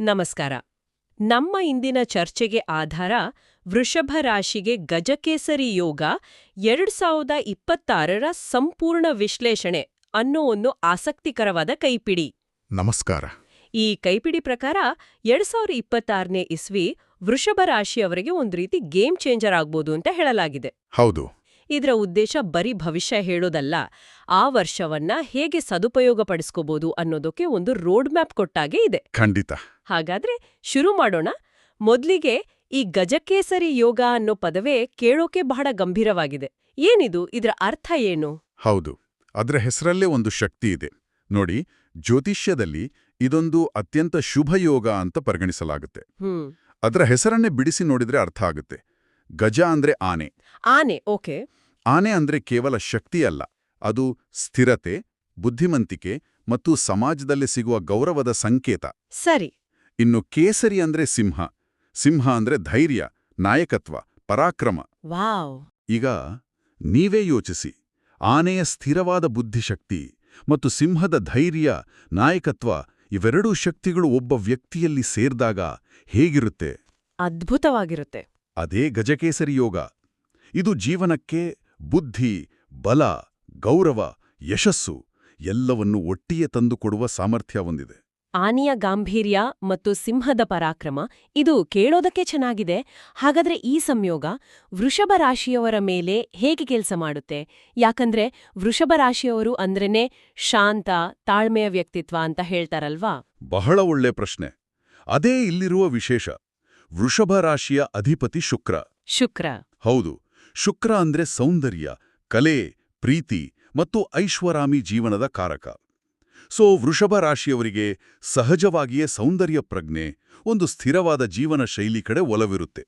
ನಮಸ್ಕಾರ. ನಮ್ಮ ಇಂದಿನ ಚರ್ಚೆಗೆ ಆಧಾರ ವೃಷಭ ರಾಶಿಗೆ ಗಜಕೇಸರಿ ಯೋಗ ಎರಡ್ ಸಾವಿರದ ಇಪ್ಪತ್ತಾರರ ಸಂಪೂರ್ಣ ವಿಶ್ಲೇಷಣೆ ಅನ್ನೋ ಒಂದು ಆಸಕ್ತಿಕರವಾದ ಕೈಪಿಡಿ. ನಮಸ್ಕಾರ. ಈ ಕೈಪಿಡಿ ಪ್ರಕಾರ ಎರಡ್ ಸಾವಿರದ ಇಪ್ಪತ್ತಾರನೇ ಇಸ್ವಿ ವೃಷಭ ರಾಶಿಯವರಿಗೆ ಒಂದು ರೀತಿ ಗೇಮ್ ಚೇಂಜರ್ ಆಗ್ಬೋದು ಅಂತ ಹೇಳಲಾಗಿದೆ. ಹೌದು. ಇದರ ಉದ್ದೇಶ ಬರೀ ಭವಿಷ್ಯ ಹೇಳೋದಲ್ಲ ಆ ವರ್ಷವನ್ನ ಹೇಗೆ ಸದುಪಯೋಗ ಪಡಿಸ್ಕೋಬಹುದು ಅನ್ನೋದಕ್ಕೆ ಒಂದು ರೋಡ್ ಮ್ಯಾಪ್ ಕೊಟ್ಟಾಗೆ ಇದೆ. ಖಂಡಿತ. ಹಾಗಾದ್ರೆ ಶುರು ಮಾಡೋಣ. ಮೊದ್ಲಿಗೆ ಈ ಗಜಕೇಸರಿ ಯೋಗ ಅನ್ನೋ ಪದವೇ ಕೇಳೋಕೆ ಬಹಳ ಗಂಭೀರವಾಗಿದೆ. ಏನಿದು? ಇದರ ಅರ್ಥ ಏನು? ಹೌದು. ಅದರ ಹೆಸರಲ್ಲೇ ಒಂದು ಶಕ್ತಿ ಇದೆ. ನೋಡಿ ಜ್ಯೋತಿಷ್ಯದಲ್ಲಿ ಇದೊಂದು ಅತ್ಯಂತ ಶುಭ ಯೋಗ ಅಂತ ಪರಿಗಣಿಸಲಾಗುತ್ತೆ. ಅದರ ಹೆಸರನ್ನೇ ಬಿಡಿಸಿ ನೋಡಿದ್ರೆ ಅರ್ಥ ಆಗುತ್ತೆ. ಗಜ ಅಂದ್ರೆ ಆನೆ. ಆನೆ ಓಕೆ. ಆನೆ ಅಂದ್ರೆ ಕೇವಲ ಶಕ್ತಿಯಲ್ಲ ಅದು ಸ್ಥಿರತೆ ಬುದ್ಧಿಮಂತಿಕೆ ಮತ್ತು ಸಮಾಜದಲ್ಲಿ ಸಿಗುವ ಗೌರವದ ಸಂಕೇತ. ಸರಿ. ಇನ್ನು ಕೇಸರಿ ಅಂದ್ರೆ ಸಿಂಹ ಸಿಂಹ ಅಂದ್ರೆ ಧೈರ್ಯ ನಾಯಕತ್ವ ಪರಾಕ್ರಮ. ವಾವ್. ಈಗ ನೀವೇ ಯೋಚಿಸಿ ಆನೆಯ ಸ್ಥಿರವಾದ ಬುದ್ಧಿಶಕ್ತಿ ಮತ್ತು ಸಿಂಹದ ಧೈರ್ಯ ನಾಯಕತ್ವ ಇವೆರಡೂ ಶಕ್ತಿಗಳು ಒಬ್ಬ ವ್ಯಕ್ತಿಯಲ್ಲಿ ಸೇರ್ದಾಗ ಹೇಗಿರುತ್ತೆ? ಅದ್ಭುತವಾಗಿರುತ್ತೆ. ಅದೇ ಗಜಕೇಸರಿ ಯೋಗ. ಇದು ಜೀವನಕ್ಕೆ ಬುದ್ಧಿ ಬಲ ಗೌರವ ಯಶಸ್ಸು ಎಲ್ಲವನ್ನೂ ಒಟ್ಟಿಗೆ ತಂದುಕೊಡುವ ಸಾಮರ್ಥ್ಯ ಹೊಂದಿದೆ. ಆನೆಯ ಗಾಂಭೀರ್ಯ ಮತ್ತು ಸಿಂಹದ ಪರಾಕ್ರಮ ಇದು ಕೇಳೋದಕ್ಕೆ ಚೆನ್ನಾಗಿದೆ. ಹಾಗಾದ್ರೆ ಈ ಸಂಯೋಗ ವೃಷಭ ರಾಶಿಯವರ ಮೇಲೆ ಹೇಗೆ ಕೆಲಸ ಮಾಡುತ್ತೆ? ಯಾಕಂದ್ರೆ ವೃಷಭ ರಾಶಿಯವರು ಅಂದ್ರೇನೆ ಶಾಂತ ತಾಳ್ಮೆಯ ವ್ಯಕ್ತಿತ್ವ ಅಂತ ಹೇಳ್ತಾರಲ್ವಾ? ಬಹಳ ಒಳ್ಳೆ ಪ್ರಶ್ನೆ. ಅದೇ ಇಲ್ಲಿರುವ ವಿಶೇಷ. ವೃಷಭ ರಾಶಿಯ ಅಧಿಪತಿ ಶುಕ್ರ. ಶುಕ್ರ. ಹೌದು. ಶುಕ್ರ ಅಂದ್ರೆ ಸೌಂದರ್ಯ ಕಲೆ ಪ್ರೀತಿ ಮತ್ತು ಐಶ್ವರಾಮಿ ಜೀವನದ ಕಾರಕ. ಸೊ ವೃಷಭ ರಾಶಿಯವರಿಗೆ ಸಹಜವಾಗಿಯೇ ಸೌಂದರ್ಯ ಪ್ರಜ್ಞೆ ಒಂದು ಸ್ಥಿರವಾದ ಜೀವನ ಶೈಲಿ ಕಡೆ ಒಲವಿರುತ್ತೆ.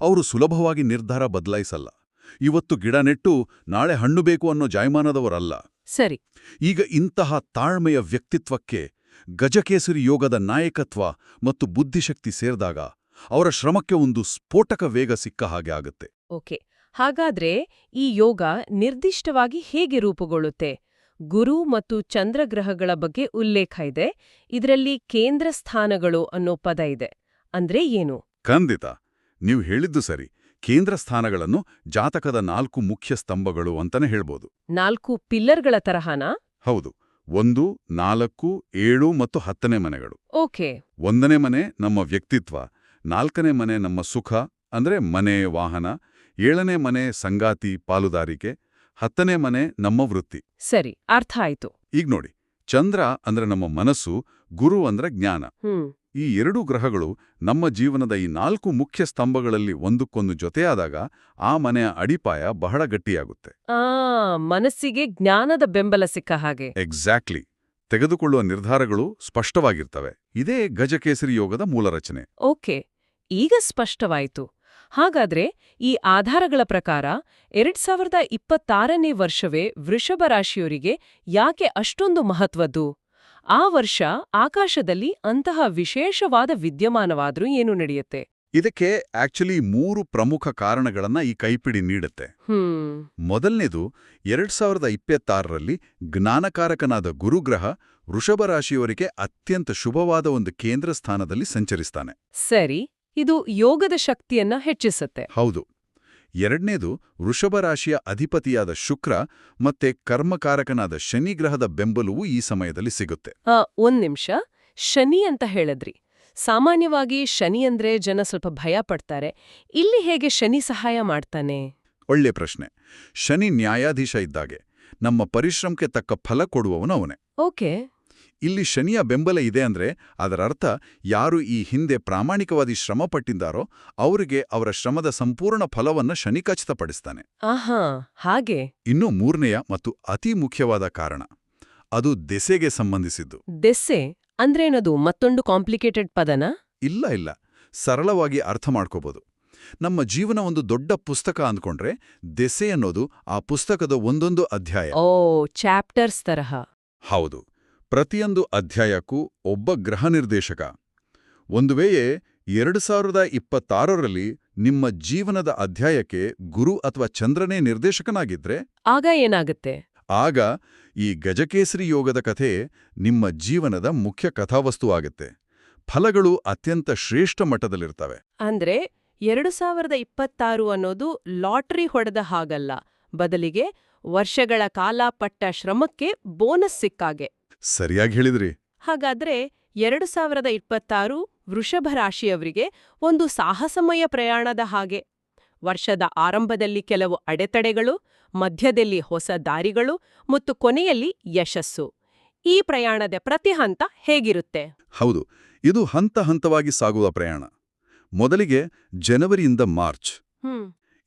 ಅವರು ಸುಲಭವಾಗಿ ನಿರ್ಧಾರ ಬದಲಾಯಿಸಲ್ಲ. ಇವತ್ತು ಗಿಡ ನೆಟ್ಟು ನಾಳೆ ಹಣ್ಣು ಬೇಕು ಅನ್ನೋ ಜಾಯಮಾನದವರಲ್ಲ. ಸರಿ. ಈಗ ಇಂತಹ ತಾಳ್ಮೆಯ ವ್ಯಕ್ತಿತ್ವಕ್ಕೆ ಗಜಕೇಸರಿ ಯೋಗದ ನಾಯಕತ್ವ ಮತ್ತು ಬುದ್ಧಿಶಕ್ತಿ ಸೇರಿದಾಗ ಅವರ ಶ್ರಮಕ್ಕೆ ಒಂದು ಸ್ಫೋಟಕ ವೇಗ ಸಿಕ್ಕ ಹಾಗೆ ಆಗುತ್ತೆ. ಓಕೆ. ಹಾಗಾದ್ರೆ ಈ ಯೋಗ ನಿರ್ದಿಷ್ಟವಾಗಿ ಹೇಗೆ ರೂಪುಗೊಳ್ಳುತ್ತೆ? ಗುರು ಮತ್ತು ಚಂದ್ರಗ್ರಹಗಳ ಬಗ್ಗೆ ಉಲ್ಲೇಖ ಇದೆ. ಇದರಲ್ಲಿ ಕೇಂದ್ರ ಸ್ಥಾನಗಳು ಅನ್ನೋ ಪದ ಇದೆ. ಅಂದ್ರೆ ಏನು? ಖಂಡಿತ. ನೀವು ಹೇಳಿದ್ದು ಸರಿ. ಕೇಂದ್ರ ಸ್ಥಾನಗಳನ್ನು ಜಾತಕದ ನಾಲ್ಕು ಮುಖ್ಯ ಸ್ತಂಭಗಳು ಅಂತಾನೆ ಹೇಳ್ಬೋದು. ನಾಲ್ಕು ಪಿಲ್ಲರ್ಗಳ ತರಹನಾ? ಹೌದು. ಒಂದು ನಾಲ್ಕು ಏಳು ಮತ್ತು ಹತ್ತನೇ ಮನೆಗಳು. ಓಕೆ. ಒಂದನೇ ಮನೆ ನಮ್ಮ ವ್ಯಕ್ತಿತ್ವ. ನಾಲ್ಕನೇ ಮನೆ ನಮ್ಮ ಸುಖ ಅಂದ್ರೆ ಮನೆ ವಾಹನ. ಏಳನೇ ಮನೆ ಸಂಗಾತಿ ಪಾಲುದಾರಿಕೆ. ಹತ್ತನೇ ಮನೆ ನಮ್ಮ ವೃತ್ತಿ. ಸರಿ ಅರ್ಥ ಆಯ್ತು. ಈಗ ನೋಡಿ ಚಂದ್ರ ಅಂದ್ರೆ ನಮ್ಮ ಮನಸ್ಸು ಗುರು ಅಂದ್ರೆ ಜ್ಞಾನ. ಈ ಎರಡೂ ಗ್ರಹಗಳು ನಮ್ಮ ಜೀವನದ ಈ ನಾಲ್ಕು ಮುಖ್ಯ ಸ್ತಂಭಗಳಲ್ಲಿ ಒಂದಕ್ಕೊಂದು ಜೊತೆಯಾದಾಗ ಆ ಮನೆಯ ಅಡಿಪಾಯ ಬಹಳ ಗಟ್ಟಿಯಾಗುತ್ತೆ. ಆ ಮನಸ್ಸಿಗೆ ಜ್ಞಾನದ ಬೆಂಬಲ ಸಿಕ್ಕ ಹಾಗೆ. ಎಕ್ಸಾಕ್ಟ್ಲಿ ತೆಗೆದುಕೊಳ್ಳುವ ನಿರ್ಧಾರಗಳು ಸ್ಪಷ್ಟವಾಗಿರ್ತವೆ. ಇದೇ ಗಜಕೇಸರಿ ಯೋಗದ ಮೂಲ ರಚನೆ. ಓಕೆ, ಈಗ ಸ್ಪಷ್ಟವಾಯಿತು. ಹಾಗಾದ್ರೆ ಈ ಆಧಾರಗಳ ಪ್ರಕಾರ ಎರಡ್ ಸಾವಿರದ ಇಪ್ಪತ್ತಾರನೇ ವರ್ಷವೇ ವೃಷಭ ರಾಶಿಯವರಿಗೆ ಯಾಕೆ ಅಷ್ಟೊಂದು ಮಹತ್ವದ್ದು? ಆ ವರ್ಷ ಆಕಾಶದಲ್ಲಿ ಅಂತಹ ವಿಶೇಷವಾದ ವಿದ್ಯಮಾನವಾದ್ರೂ ಏನು ನಡೆಯುತ್ತೆ? ಇದಕ್ಕೆ ಆಕ್ಚುಲಿ ಮೂರು ಪ್ರಮುಖ ಕಾರಣಗಳನ್ನ ಈ ಕೈಪಿಡಿ ನೀಡುತ್ತೆ. ಮೊದಲನೇದು ಎರಡ್ ಸಾವಿರದ ಇಪ್ಪತ್ತಾರರಲ್ಲಿ ಜ್ಞಾನಕಾರಕನಾದ ಗುರುಗ್ರಹ ವೃಷಭ ರಾಶಿಯವರಿಗೆ ಅತ್ಯಂತ ಶುಭವಾದ ಒಂದು ಕೇಂದ್ರ ಸ್ಥಾನದಲ್ಲಿ ಸಂಚರಿಸ್ತಾನೆ. ಸರಿ ಇದು ಯೋಗದ ಶಕ್ತಿಯನ್ನ ಹೆಚ್ಚಿಸುತ್ತೆ. ಹೌದು. ಎರಡನೇದು ವೃಷಭ ರಾಶಿಯ ಅಧಿಪತಿಯಾದ ಶುಕ್ರ ಮತ್ತೆ ಕರ್ಮಕಾರಕನಾದ ಶನಿಗ್ರಹದ ಬೆಂಬಲವೂ ಈ ಸಮಯದಲ್ಲಿ ಸಿಗುತ್ತೆ. ಒಂದ್ ನಿಮಿಷ. ಶನಿ ಅಂತ ಹೇಳಿದ್ರಿ. ಸಾಮಾನ್ಯವಾಗಿ ಶನಿ ಅಂದ್ರೆ ಜನ ಸ್ವಲ್ಪ ಭಯ ಪಡ್ತಾರೆ. ಇಲ್ಲಿ ಹೇಗೆ ಶನಿ ಸಹಾಯ ಮಾಡ್ತಾನೆ? ಒಳ್ಳೆ ಪ್ರಶ್ನೆ. ಶನಿ ನ್ಯಾಯಾಧೀಶ ಇದ್ದಾಗೆ. ನಮ್ಮ ಪರಿಶ್ರಮಕ್ಕೆ ತಕ್ಕ ಫಲ ಕೊಡುವವನು ಅವನೇ. ಓಕೆ. ಇಲ್ಲಿ ಶನಿಯ ಬೆಂಬಲ ಇದೆ ಅಂದ್ರೆ ಅದರ ಅರ್ಥ ಯಾರು ಈ ಹಿಂದೆ ಪ್ರಾಮಾಣಿಕವಾಗಿ ಶ್ರಮ ಪಟ್ಟಿದ್ದಾರೋ ಅವರಿಗೆ ಅವರ ಶ್ರಮದ ಸಂಪೂರ್ಣ ಫಲವನ್ನ ಶನಿ ಖಚಿತಪಡಿಸ್ತಾನೆ. ಆಹಾ ಹಾಗೆ. ಇನ್ನು ಮೂರನೆಯ ಮತ್ತು ಅತಿ ಮುಖ್ಯವಾದ ಕಾರಣ ಅದು ದೆಸೆಗೆ ಸಂಬಂಧಿಸಿದ್ದು. ದೆಸ್ಸೆ ಅಂದ್ರೇನದು ಮತ್ತೊಂದು ಕಾಂಪ್ಲಿಕೇಟೆಡ್ ಪದನ? ಇಲ್ಲ ಇಲ್ಲ. ಸರಳವಾಗಿ ಅರ್ಥ ಮಾಡ್ಕೋಬೋದು. ನಮ್ಮ ಜೀವನ ಒಂದು ದೊಡ್ಡ ಪುಸ್ತಕ ಅಂದ್ಕೊಂಡ್ರೆ ದೆಸೆ ಅನ್ನೋದು ಆ ಪುಸ್ತಕದ ಒಂದೊಂದು ಅಧ್ಯಾಯ. ಓ ಚಾಪ್ಟರ್ಸ್ ತರಹ. ಹೌದು. ಪ್ರತಿಯೊಂದು ಅಧ್ಯಾಯಕ್ಕೂ ಒಬ್ಬ ಗ್ರಹ ನಿರ್ದೇಶಕ. ಒಂದು ವೇಳೆ ಎರಡು ಸಾವಿರದ ಇಪ್ಪತ್ತಾರರಲ್ಲಿ ನಿಮ್ಮ ಜೀವನದ ಅಧ್ಯಾಯಕ್ಕೆ ಗುರು ಅಥವಾ ಚಂದ್ರನೇ ನಿರ್ದೇಶಕನಾಗಿದ್ರೆ? ಆಗ ಏನಾಗುತ್ತೆ? ಆಗ ಈ ಗಜಕೇಸರಿ ಯೋಗದ ಕಥೆ ನಿಮ್ಮ ಜೀವನದ ಮುಖ್ಯ ಕಥಾವಸ್ತು ಆಗುತ್ತೆ. ಫಲಗಳು ಅತ್ಯಂತ ಶ್ರೇಷ್ಠ ಮಟ್ಟದಲ್ಲಿರ್ತವೆ. ಅಂದ್ರೆ ಎರಡು ಸಾವಿರದ ಇಪ್ಪತ್ತಾರು ಅನ್ನೋದು ಲಾಟರಿ ಹೊಡೆದ ಹಾಗಲ್ಲ. ಬದಲಿಗೆ ವರ್ಷಗಳ ಕಾಲ ಪಟ್ಟ ಶ್ರಮಕ್ಕೆ ಬೋನಸ್ ಸಿಕ್ಕಾಗೆ. ಸರಿಯಾಗಿ ಹೇಳಿದ್ರಿ. ಹಾಗಾದ್ರೆ ಎರಡು ಸಾವಿರದ ಇಪ್ಪತ್ತಾರು ವೃಷಭ ರಾಶಿಯವರಿಗೆ ಒಂದು ಸಾಹಸಮಯ ಪ್ರಯಾಣದ ಹಾಗೆ. ವರ್ಷದ ಆರಂಭದಲ್ಲಿ ಕೆಲವು ಅಡೆತಡೆಗಳು ಮಧ್ಯದಲ್ಲಿ ಹೊಸ ದಾರಿಗಳು ಮತ್ತು ಕೊನೆಯಲ್ಲಿ ಯಶಸ್ಸು. ಈ ಪ್ರಯಾಣದ ಪ್ರತಿ ಹಂತ ಹೇಗಿರುತ್ತೆ? ಹೌದು ಇದು ಹಂತ ಹಂತವಾಗಿ ಸಾಗುವ ಪ್ರಯಾಣ. ಮೊದಲಿಗೆ ಜನವರಿಯಿಂದ ಮಾರ್ಚ್.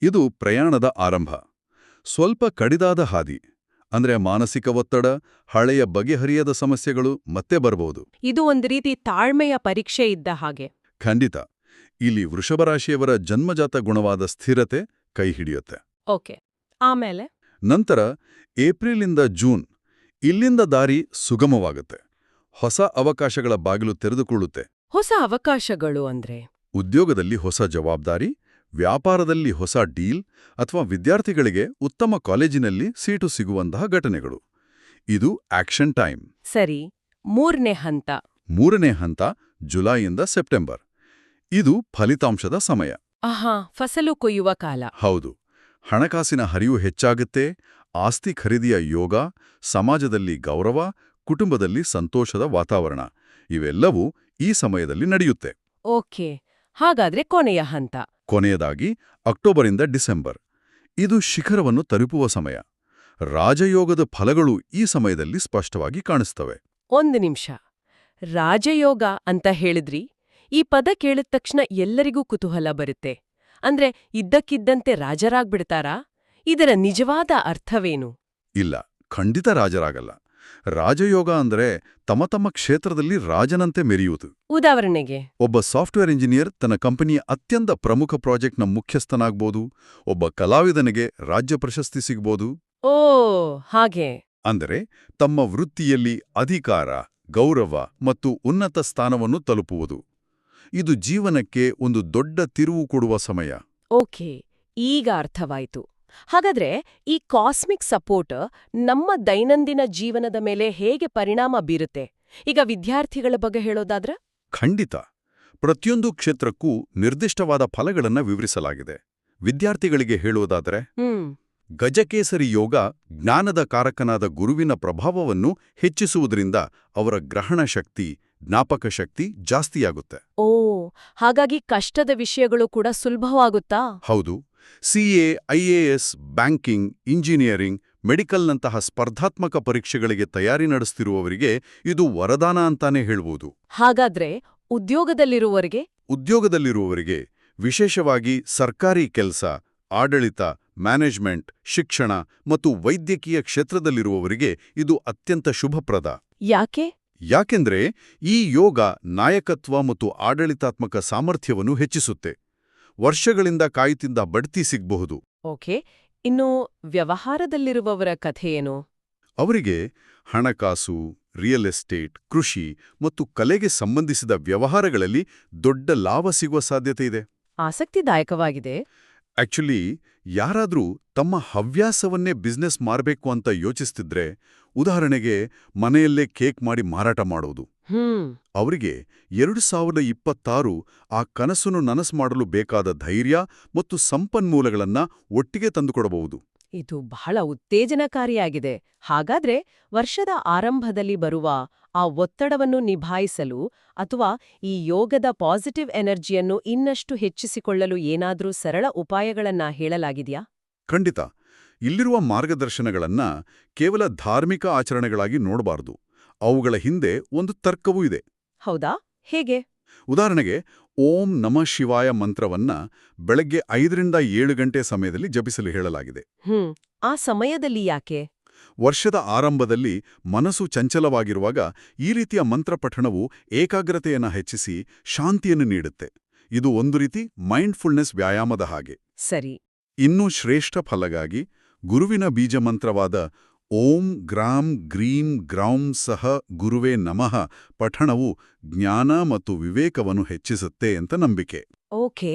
ಇದು ಪ್ರಯಾಣದ ಆರಂಭ. ಸ್ವಲ್ಪ ಕಡಿದಾದ ಹಾದಿ ಅಂದ್ರೆ ಮಾನಸಿಕ ಒತ್ತಡ ಹಳೆಯ ಬಗೆಹರಿಯದ ಸಮಸ್ಯೆಗಳು ಮತ್ತೆ ಬರಬಹುದು ಇದು ಒಂದು ರೀತಿ ತಾಳ್ಮೆಯ ಪರೀಕ್ಷೆ ಇದ್ದ ಹಾಗೆ. ಖಂಡಿತ. ಇಲ್ಲಿ ವೃಷಭರಾಶಿಯವರ ಜನ್ಮಜಾತ ಗುಣವಾದ ಸ್ಥಿರತೆ ಕೈ ಹಿಡಿಯುತ್ತೆ. ಓಕೆ ಆಮೇಲೆ? ನಂತರ ಏಪ್ರಿಲಿಂದ ಜೂನ್ ಇಲ್ಲಿಂದ ದಾರಿ ಸುಗಮವಾಗುತ್ತೆ. ಹೊಸ ಅವಕಾಶಗಳ ಬಾಗಿಲು ತೆರೆದುಕೊಳ್ಳುತ್ತೆ. ಹೊಸ ಅವಕಾಶಗಳು ಅಂದ್ರೆ? ಉದ್ಯೋಗದಲ್ಲಿ ಹೊಸ ಜವಾಬ್ದಾರಿ ವ್ಯಾಪಾರದಲ್ಲಿ ಹೊಸ ಡೀಲ್ ಅಥವಾ ವಿದ್ಯಾರ್ಥಿಗಳಿಗೆ ಉತ್ತಮ ಕಾಲೇಜಿನಲ್ಲಿ ಸೀಟು ಸಿಗುವಂತಹ ಘಟನೆಗಳು. ಇದು ಆಕ್ಷನ್ ಟೈಮ್. ಸರಿ ಮೂರನೇ ಹಂತ. ಮೂರನೇ ಹಂತ ಜುಲೈಯಿಂದ ಸೆಪ್ಟೆಂಬರ್. ಇದು ಫಲಿತಾಂಶದ ಸಮಯ. ಆಹಾ ಫಸಲು ಕೊಯ್ಯುವ ಕಾಲ. ಹೌದು. ಹಣಕಾಸಿನ ಹರಿವು ಹೆಚ್ಚಾಗುತ್ತೆ ಆಸ್ತಿ ಖರೀದಿಯ ಯೋಗ ಸಮಾಜದಲ್ಲಿ ಗೌರವ ಕುಟುಂಬದಲ್ಲಿ ಸಂತೋಷದ ವಾತಾವರಣ ಇವೆಲ್ಲವೂ ಈ ಸಮಯದಲ್ಲಿ ನಡೆಯುತ್ತೆ. ಓಕೆ. ಹಾಗಾದ್ರೆ ಕೊನೆಯ ಹಂತ. ಕೊನೆಯದಾಗಿ ಅಕ್ಟೋಬರಿಂದ ಡಿಸೆಂಬರ್. ಇದು ಶಿಖರವನ್ನು ತಲುಪುವ ಸಮಯ. ರಾಜಯೋಗದ ಫಲಗಳು ಈ ಸಮಯದಲ್ಲಿ ಸ್ಪಷ್ಟವಾಗಿ ಕಾಣಿಸ್ತವೆ. ಒಂದು ನಿಮಿಷ. ರಾಜಯೋಗ ಅಂತ ಹೇಳಿದ್ರಿ? ಈ ಪದ ಕೇಳಿದ ತಕ್ಷಣ ಎಲ್ಲರಿಗೂ ಕುತೂಹಲ ಬರುತ್ತೆ. ಅಂದ್ರೆ ಇದ್ದಕ್ಕಿದ್ದಂತೆ ರಾಜರಾಗ್ಬಿಡ್ತಾರಾ? ಇದರ ನಿಜವಾದ ಅರ್ಥವೇನು? ಇಲ್ಲ ಖಂಡಿತ ರಾಜರಾಗಲ್ಲ. ರಾಜಯೋಗ ಅಂದ್ರೆ ತಮ್ಮ ತಮ್ಮ ಕ್ಷೇತ್ರದಲ್ಲಿ ರಾಜನಂತೆ ಮೆರೆಯುವುದು. ಉದಾಹರಣೆಗೆ? ಒಬ್ಬ ಸಾಫ್ಟ್ವೇರ್ ಇಂಜಿನಿಯರ್ ತನ್ನ ಕಂಪನಿಯ ಅತ್ಯಂತ ಪ್ರಮುಖ ಪ್ರಾಜೆಕ್ಟ್ನ ಮುಖ್ಯಸ್ಥನಾಗ್ಬೋದು. ಒಬ್ಬ ಕಲಾವಿದನಿಗೆ ರಾಜ್ಯ ಪ್ರಶಸ್ತಿ ಸಿಗ್ಬೋದು. ಓ ಹಾಗೆ. ಅಂದರೆ ತಮ್ಮ ವೃತ್ತಿಯಲ್ಲಿ ಅಧಿಕಾರ ಗೌರವ ಮತ್ತು ಉನ್ನತ ಸ್ಥಾನವನ್ನು ತಲುಪುವುದು. ಇದು ಜೀವನಕ್ಕೆ ಒಂದು ದೊಡ್ಡ ತಿರುವು ಕೊಡುವ ಸಮಯ. ಓಕೆ ಈಗ ಅರ್ಥವಾಯಿತು. ಹಾಗಾದ್ರೆ ಈ ಕಾಸ್ಮಿಕ್ ಸಪೋರ್ಟ್ ನಮ್ಮ ದೈನಂದಿನ ಜೀವನದ ಮೇಲೆ ಹೇಗೆ ಪರಿಣಾಮ ಬೀರುತ್ತೆ? ಈಗ ವಿದ್ಯಾರ್ಥಿಗಳ ಬಗ್ಗೆ ಹೇಳೋದಾದ್ರೆ? ಖಂಡಿತ. ಪ್ರತಿಯೊಂದು ಕ್ಷೇತ್ರಕ್ಕೂ ನಿರ್ದಿಷ್ಟವಾದ ಫಲಗಳನ್ನ ವಿವರಿಸಲಾಗಿದೆ. ವಿದ್ಯಾರ್ಥಿಗಳಿಗೆ ಹೇಳುವುದಾದರೆ ಗಜಕೇಸರಿ ಯೋಗ ಜ್ಞಾನದ ಕಾರಕನಾದ ಗುರುವಿನ ಪ್ರಭಾವವನ್ನು ಹೆಚ್ಚಿಸುವುದರಿಂದ ಅವರ ಗ್ರಹಣ ಶಕ್ತಿ ಜ್ಞಾಪಕ ಶಕ್ತಿ ಜಾಸ್ತಿಯಾಗುತ್ತೆ. ಓ ಹಾಗಾಗಿ ಕಷ್ಟದ ವಿಷಯಗಳು ಕೂಡ ಸುಲಭವಾಗುತ್ತಾ? ಹೌದು. ಸಿಎ ಐಎಎಸ್ ಬ್ಯಾಂಕಿಂಗ್ ಇಂಜಿನಿಯರಿಂಗ್ ಮೆಡಿಕಲ್ನಂತಹ ಸ್ಪರ್ಧಾತ್ಮಕ ಪರೀಕ್ಷೆಗಳಿಗೆ ತಯಾರಿ ನಡೆಸ್ತಿರುವವರಿಗೆ ಇದು ವರದಾನ ಅಂತಾನೆ ಹೇಳ್ಬೋದು. ಹಾಗಾದ್ರೆ ಉದ್ಯೋಗದಲ್ಲಿರುವವರಿಗೆ? ಉದ್ಯೋಗದಲ್ಲಿರುವವರಿಗೆ ವಿಶೇಷವಾಗಿ ಸರ್ಕಾರಿ ಕೆಲಸ ಆಡಳಿತ ಮ್ಯಾನೇಜ್ಮೆಂಟ್ ಶಿಕ್ಷಣ ಮತ್ತು ವೈದ್ಯಕೀಯ ಕ್ಷೇತ್ರದಲ್ಲಿರುವವರಿಗೆ ಇದು ಅತ್ಯಂತ ಶುಭಪ್ರದ. ಯಾಕೆ? ಯಾಕೆಂದ್ರೆ ಈ ಯೋಗ ನಾಯಕತ್ವ ಮತ್ತು ಆಡಳಿತಾತ್ಮಕ ಸಾಮರ್ಥ್ಯವನ್ನು ಹೆಚ್ಚಿಸುತ್ತೆ. ವರ್ಷಗಳಿಂದ ಕಾಯುತ್ತಿದ್ದ ಬಡ್ತಿ ಸಿಗಬಹುದು. ಓಕೆ ಇನ್ನು ವ್ಯವಹಾರದಲ್ಲಿರುವವರ ಕಥೆಯೇನು ಅವರಿಗೆ ಹಣಕಾಸು ರಿಯಲ್ ಎಸ್ಟೇಟ್ ಕೃಷಿ ಮತ್ತು ಕಲೆಗೆ ಸಂಬಂಧಿಸಿದ ವ್ಯವಹಾರಗಳಲ್ಲಿ ದೊಡ್ಡ ಲಾಭ ಸಿಗುವ ಸಾಧ್ಯತೆ ಇದೆ. ಆಸಕ್ತಿದಾಯಕವಾಗಿದೆ. ಆಕ್ಚುಲಿ ಯಾರಾದರೂ ತಮ್ಮ ಹವ್ಯಾಸವನ್ನೇ ಬಿಸ್ನೆಸ್ ಮಾಡಬೇಕು ಅಂತ ಯೋಚಿಸ್ತಿದ್ರೆ ಉದಾಹರಣೆಗೆ ಮನೆಯಲ್ಲೇ ಕೇಕ್ ಮಾಡಿ ಮಾರಾಟ ಮಾಡೋದು. ಹ್ಮ್. ಅವರಿಗೆ ಎರಡು ಸಾವಿರದ ಇಪ್ಪತ್ತಾರು ಆ ಕನಸನ್ನು ನನಸು ಮಾಡಲು ಬೇಕಾದ ಧೈರ್ಯ ಮತ್ತು ಸಂಪನ್ಮೂಲಗಳನ್ನ ಒಟ್ಟಿಗೆ ತಂದುಕೊಡಬಹುದು. ಇದು ಬಹಳ ಉತ್ತೇಜನಕಾರಿಯಾಗಿದೆ. ಹಾಗಾದ್ರೆ ವರ್ಷದ ಆರಂಭದಲ್ಲಿ ಬರುವ ಆ ಒತ್ತಡವನ್ನು ನಿಭಾಯಿಸಲು ಅಥವಾ ಈ ಯೋಗದ ಪಾಸಿಟಿವ್ ಎನರ್ಜಿಯನ್ನು ಇನ್ನಷ್ಟು ಹೆಚ್ಚಿಸಿಕೊಳ್ಳಲು ಏನಾದರೂ ಸರಳ ಉಪಾಯಗಳನ್ನ ಹೇಳಲಾಗಿದೆಯಾ? ಖಂಡಿತ. ಇಲ್ಲಿರುವ ಮಾರ್ಗದರ್ಶನಗಳನ್ನ ಕೇವಲ ಧಾರ್ಮಿಕ ಆಚರಣೆಗಳಾಗಿ ನೋಡಬಾರದು. ಅವುಗಳ ಹಿಂದೆ ಒಂದು ತರ್ಕವೂ ಇದೆ. ಹೌದಾ? ಹೇಗೆ? ಉದಾಹರಣೆಗೆ ಓಂ ನಮ ಶಿವಾಯ ಮಂತ್ರವನ್ನ ಬೆಳಗ್ಗೆ ಐದರಿಂದ ಏಳು ಗಂಟೆ ಸಮಯದಲ್ಲಿ ಜಪಿಸಲು ಹೇಳಲಾಗಿದೆ. ಹ್ಮ್ ಆ ಸಮಯದಲ್ಲಿ ಯಾಕೆ? ವರ್ಷದ ಆರಂಭದಲ್ಲಿ ಮನಸ್ಸು ಚಂಚಲವಾಗಿರುವಾಗ ಈ ರೀತಿಯ ಮಂತ್ರ ಪಠಣವು ಏಕಾಗ್ರತೆಯನ್ನು ಹೆಚ್ಚಿಸಿ ಶಾಂತಿಯನ್ನು ನೀಡುತ್ತೆ. ಇದು ಒಂದು ರೀತಿ ಮೈಂಡ್ಫುಲ್ನೆಸ್ ವ್ಯಾಯಾಮದ ಹಾಗೆ. ಸರಿ. ಇನ್ನೂ ಶ್ರೇಷ್ಠ ಫಲಗಾಗಿ ಗುರುವಿನ ಬೀಜಮಂತ್ರವಾದ ಓಂ ಗ್ರಾಂ ಗ್ರೀಂ ಗ್ರೌಂ ಸಹ ಗುರುವೇ ನಮಃ ಪಠಣವು ಜ್ಞಾನ ಮತ್ತು ವಿವೇಕವನ್ನು ಹೆಚ್ಚಿಸುತ್ತೆ ಅಂತ ನಂಬಿಕೆ. ಓಕೆ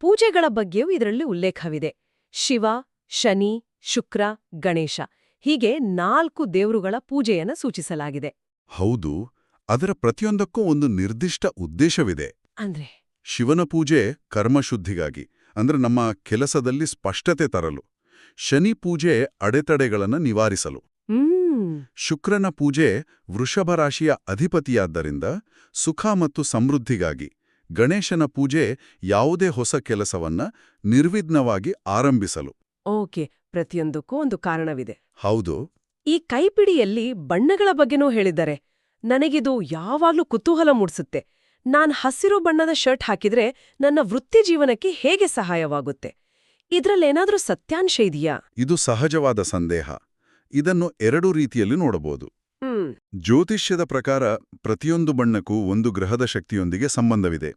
ಪೂಜೆಗಳ ಬಗ್ಗೆಯೂ ಇದರಲ್ಲಿ ಉಲ್ಲೇಖವಿದೆ. ಶಿವ ಶನಿ ಶುಕ್ರ ಗಣೇಶ ಹೀಗೆ ನಾಲ್ಕು ದೇವರುಗಳ ಪೂಜೆಯನ್ನು ಸೂಚಿಸಲಾಗಿದೆ. ಹೌದು ಅದರ ಪ್ರತಿಯೊಂದಕ್ಕೂ ಒಂದು ನಿರ್ದಿಷ್ಟ ಉದ್ದೇಶವಿದೆ. ಅಂದ್ರೆ? ಶಿವನ ಪೂಜೆ ಕರ್ಮಶುದ್ಧಿಗಾಗಿ ಅಂದ್ರೆ ನಮ್ಮ ಕೆಲಸದಲ್ಲಿ ಸ್ಪಷ್ಟತೆ ತರಲು. ಶನಿ ಪೂಜೆ ಅಡೆತಡೆಗಳನ್ನು ನಿವಾರಿಸಲು. ಶುಕ್ರನ ಪೂಜೆ ವೃಷಭ ರಾಶಿಯ ಅಧಿಪತಿಯಾದ್ದರಿಂದ ಸುಖ ಮತ್ತು ಸಮೃದ್ಧಿಗಾಗಿ ಗಣೇಶನ ಪೂಜೆ ಯಾವುದೇ ಹೊಸ ಕೆಲಸವನ್ನ ನಿರ್ವಿಘ್ನವಾಗಿ ಆರಂಭಿಸಲು. ಓಕೆ ಪ್ರತಿಯೊಂದಕ್ಕೂ ಒಂದು ಕಾರಣವಿದೆ. ಹೌದು. ಈ ಕೈಪಿಡಿಯಲ್ಲಿ ಬಣ್ಣಗಳ ಬಗ್ಗೆನೂ ಹೇಳಿದ್ದಾರೆ. ನನಗಿದು ಯಾವಾಗ್ಲೂ ಕುತೂಹಲ ಮೂಡಿಸುತ್ತೆ. ನಾನ್ ಹಸಿರು ಬಣ್ಣದ ಶರ್ಟ್ ಹಾಕಿದ್ರೆ ನನ್ನ ವೃತ್ತಿ ಜೀವನಕ್ಕೆ ಹೇಗೆ ಸಹಾಯವಾಗುತ್ತೆ? ಇದ್ರಲ್ಲೇನಾದ್ರೂ ಸತ್ಯಾಂಶ ಇದೆಯಾ? ಇದು ಸಹಜವಾದ ಸಂದೇಹ. ಇದನ್ನು ಎರಡು ರೀತಿಯಲ್ಲಿ ನೋಡಬಹುದು. ಜ್ಯೋತಿಷ್ಯದ ಪ್ರಕಾರ ಪ್ರತಿಯೊಂದು ಬಣ್ಣಕ್ಕೂ ಒಂದು ಗ್ರಹದ ಶಕ್ತಿಯೊಂದಿಗೆ ಸಂಬಂಧವಿದೆ.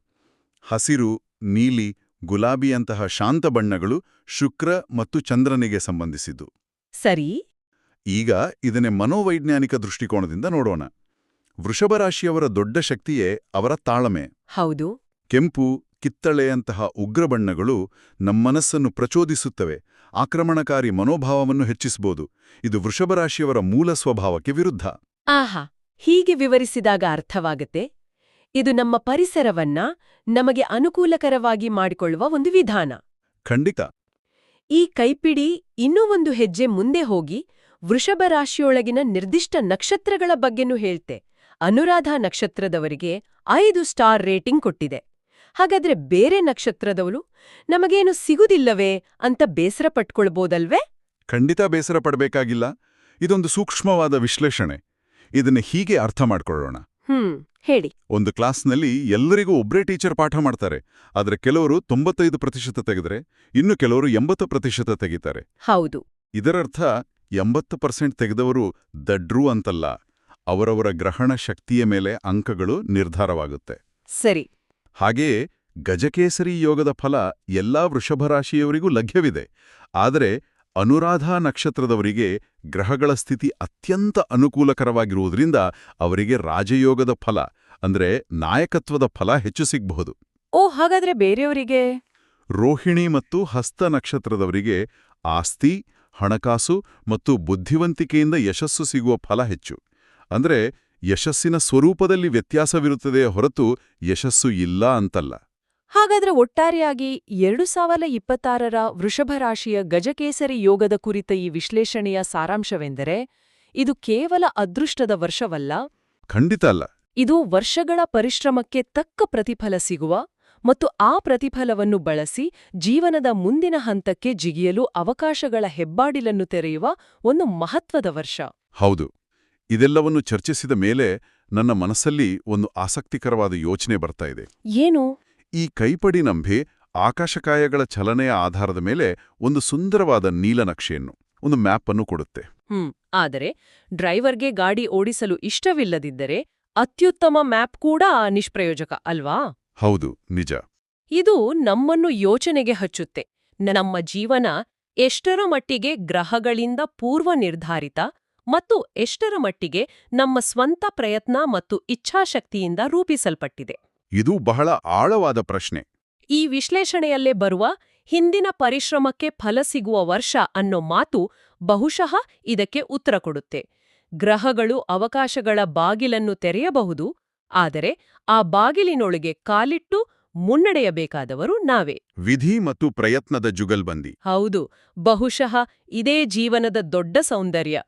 ಹಸಿರು ನೀಲಿ ಗುಲಾಬಿಯಂತಹ ಶಾಂತ ಬಣ್ಣಗಳು ಶುಕ್ರ ಮತ್ತು ಚಂದ್ರನಿಗೆ ಸಂಬಂಧಿಸಿದ್ದು. ಸರಿ. ಈಗ ಇದನ್ನೇ ಮನೋವೈಜ್ಞಾನಿಕ ದೃಷ್ಟಿಕೋನದಿಂದ ನೋಡೋಣ. ವೃಷಭರಾಶಿಯವರ ದೊಡ್ಡ ಶಕ್ತಿಯೇ ಅವರ ತಾಳ್ಮೆ. ಹೌದು. ಕೆಂಪು ಕಿತ್ತಳೆಯಂತಹ ಉಗ್ರ ಬಣ್ಣಗಳು ನಮ್ಮನಸ್ಸನ್ನು ಪ್ರಚೋದಿಸುತ್ತವೆ. ಆಕ್ರಮಣಕಾರಿ ಮನೋಭಾವವನ್ನು ಹೆಚ್ಚಿಸಬಹುದು. ಇದು ವೃಷಭರಾಶಿಯವರ ಮೂಲ ಸ್ವಭಾವಕ್ಕೆ ವಿರುದ್ಧ. ಆಹಾ ಹೀಗೆ ವಿವರಿಸಿದಾಗ ಅರ್ಥವಾಗತ್ತೆ. ಇದು ನಮ್ಮ ಪರಿಸರವನ್ನ ನಮಗೆ ಅನುಕೂಲಕರವಾಗಿ ಮಾಡಿಕೊಳ್ಳುವ ಒಂದು ವಿಧಾನ. ಖಂಡಿತ. ಈ ಕೈಪಿಡಿ ಇನ್ನೂ ಒಂದು ಹೆಜ್ಜೆ ಮುಂದೆ ಹೋಗಿ ವೃಷಭ ರಾಶಿಯೊಳಗಿನ ನಿರ್ದಿಷ್ಟ ನಕ್ಷತ್ರಗಳ ಬಗ್ಗೆನೂ ಹೇಳ್ತೆ. ಅನುರಾಧ ನಕ್ಷತ್ರದವರಿಗೆ ಐದು ಸ್ಟಾರ್ ರೇಟಿಂಗ್ ಕೊಟ್ಟಿದೆ. ಹಾಗಾದ್ರೆ ಬೇರೆ ನಕ್ಷತ್ರದವಳು ನಮಗೇನು ಸಿಗುದಿಲ್ಲವೇ ಅಂತ ಬೇಸರ ಪಟ್ಕೊಳ್ಬೋದಲ್ವೇ? ಖಂಡಿತ ಬೇಸರ ಪಡಬೇಕಾಗಿಲ್ಲ. ಇದೊಂದು ಸೂಕ್ಷ್ಮವಾದ ವಿಶ್ಲೇಷಣೆ. ಇದನ್ನು ಹೀಗೆ ಅರ್ಥ ಮಾಡ್ಕೊಳ್ಳೋಣ. ಹ್ಮ್ ಹೇಳಿ. ಒಂದು ಕ್ಲಾಸ್ನಲ್ಲಿ ಎಲ್ಲರಿಗೂ ಒಬ್ಬರೇ ಟೀಚರ್ ಪಾಠ ಮಾಡ್ತಾರೆ. ಆದರೆ ಕೆಲವರು ತೊಂಬತ್ತೈದು ಪ್ರತಿಶತ ತೆಗೆದರೆ ಇನ್ನು ಕೆಲವರು ಎಂಬತ್ತು ಪ್ರತಿಶತ ತೆಗಿತಾರೆ. ಹೌದು. ಇದರರ್ಥ ಎಂಬತ್ತು ಪರ್ಸೆಂಟ್ ತೆಗೆದವರು ದಡ್ರು ಅಂತಲ್ಲ. ಅವರವರ ಗ್ರಹಣ ಶಕ್ತಿಯ ಮೇಲೆ ಅಂಕಗಳು ನಿರ್ಧಾರವಾಗುತ್ತೆ. ಸರಿ. ಹಾಗೆಯೇ ಗಜಕೇಸರಿ ಯೋಗದ ಫಲ ಎಲ್ಲಾ ವೃಷಭ ರಾಶಿಯವರಿಗೂ ಲಭ್ಯವಿದೆ. ಆದರೆ ಅನುರಾಧಾ ನಕ್ಷತ್ರದವರಿಗೆ ಗ್ರಹಗಳ ಸ್ಥಿತಿ ಅತ್ಯಂತ ಅನುಕೂಲಕರವಾಗಿರುವುದರಿಂದ ಅವರಿಗೆ ರಾಜಯೋಗದ ಫಲ ಅಂದ್ರೆ ನಾಯಕತ್ವದ ಫಲ ಹೆಚ್ಚು ಸಿಗಬಹುದು. ಓ ಹಾಗಾದ್ರೆ ಬೇರೆಯವರಿಗೆ? ರೋಹಿಣಿ ಮತ್ತು ಹಸ್ತ ನಕ್ಷತ್ರದವರಿಗೆ ಆಸ್ತಿ ಹಣಕಾಸು ಮತ್ತು ಬುದ್ಧಿವಂತಿಕೆಯಿಂದ ಯಶಸ್ಸು ಸಿಗುವ ಫಲ ಹೆಚ್ಚು. ಅಂದ್ರೆ ಯಶಸ್ಸಿನ ಸ್ವರೂಪದಲ್ಲಿ ವ್ಯತ್ಯಾಸವಿರುತ್ತದೆ ಹೊರತು ಯಶಸ್ಸು ಇಲ್ಲ ಅಂತಲ್ಲ. ಹಾಗಾದ್ರೆ ಒಟ್ಟಾರೆಯಾಗಿ ಎರಡು ಸಾವಿರದ ಇಪ್ಪತ್ತಾರರ ವೃಷಭ ರಾಶಿಯ ಗಜಕೇಸರಿ ಯೋಗದ ಕುರಿತ ಈ ವಿಶ್ಲೇಷಣೆಯ ಸಾರಾಂಶವೆಂದರೆ ಇದು ಕೇವಲ ಅದೃಷ್ಟದ ವರ್ಷವಲ್ಲ. ಖಂಡಿತ ಅಲ್ಲ. ಇದು ವರ್ಷಗಳ ಪರಿಶ್ರಮಕ್ಕೆ ತಕ್ಕ ಪ್ರತಿಫಲ ಸಿಗುವ ಮತ್ತು ಆ ಪ್ರತಿಫಲವನ್ನು ಬಳಸಿ ಜೀವನದ ಮುಂದಿನ ಹಂತಕ್ಕೆ ಜಿಗಿಯಲು ಅವಕಾಶಗಳ ಹೆಬ್ಬಾಡಿಲನ್ನು ತೆರೆಯುವ ಒಂದು ಮಹತ್ವದ ವರ್ಷ. ಹೌದು. ಇದೆಲ್ಲವನ್ನು ಚರ್ಚಿಸಿದ ಮೇಲೆ ನನ್ನ ಮನಸ್ಸಲ್ಲಿ ಒಂದು ಆಸಕ್ತಿಕರವಾದ ಯೋಚನೆ ಬರ್ತಾ ಇದೆ. ಏನು? ಈ ಕೈಪಡಿ ನಂಬೆ ಆಕಾಶಕಾಯಗಳ ಚಲನೆಯ ಆಧಾರದ ಮೇಲೆ ಒಂದು ಸುಂದರವಾದ ನೀಲನಕ್ಷೆಯನ್ನು ಒಂದು ಮ್ಯಾಪ್ ಅನ್ನು ಕೊಡುತ್ತೆ. ಹ್ಮ್ ಆದರೆ ಡ್ರೈವರ್ಗೆ ಗಾಡಿ ಓಡಿಸಲು ಇಷ್ಟವಿಲ್ಲದಿದ್ದರೆ ಅತ್ಯುತ್ತಮ ಮ್ಯಾಪ್ ಕೂಡ ನಿಷ್ಪ್ರಯೋಜಕ ಅಲ್ವಾ? ಹೌದು ನಿಜ. ಇದು ನಮ್ಮನ್ನು ಯೋಚನೆಗೆ ಹಚ್ಚುತ್ತೆ. ನಮ್ಮ ಜೀವನ ಎಷ್ಟರ ಮಟ್ಟಿಗೆ ಗ್ರಹಗಳಿಂದ ಪೂರ್ವ ನಿರ್ಧಾರಿತ ಮತ್ತು ಎಷ್ಟರ ಮಟ್ಟಿಗೆ ನಮ್ಮ ಸ್ವಂತ ಪ್ರಯತ್ನ ಮತ್ತು ಇಚ್ಛಾಶಕ್ತಿಯಿಂದ ರೂಪಿಸಲ್ಪಟ್ಟಿದೆ. ಇದು ಬಹಳ ಆಳವಾದ ಪ್ರಶ್ನೆ. ಈ ವಿಶ್ಲೇಷಣೆಯಲ್ಲೇ ಬರುವ ಹಿಂದಿನ ಪರಿಶ್ರಮಕ್ಕೆ ಫಲ ಸಿಗುವ ವರ್ಷ ಅನ್ನೋ ಮಾತು ಬಹುಶಃ ಇದಕ್ಕೆ ಉತ್ತರ ಕೊಡುತ್ತೆ. ಗ್ರಹಗಳು ಅವಕಾಶಗಳ ಬಾಗಿಲನ್ನು ತೆರೆಯಬಹುದು ಆದರೆ ಆ ಬಾಗಿಲಿನೊಳಗೆ ಕಾಲಿಟ್ಟು ಮುನ್ನಡೆಯಬೇಕಾದವರು ನಾವೇ. ವಿಧಿ ಮತ್ತು ಪ್ರಯತ್ನದ ಜುಗಲ್ಬಂದಿ. ಹೌದು ಬಹುಶಃ ಇದೇ ಜೀವನದ ದೊಡ್ಡ ಸೌಂದರ್ಯ.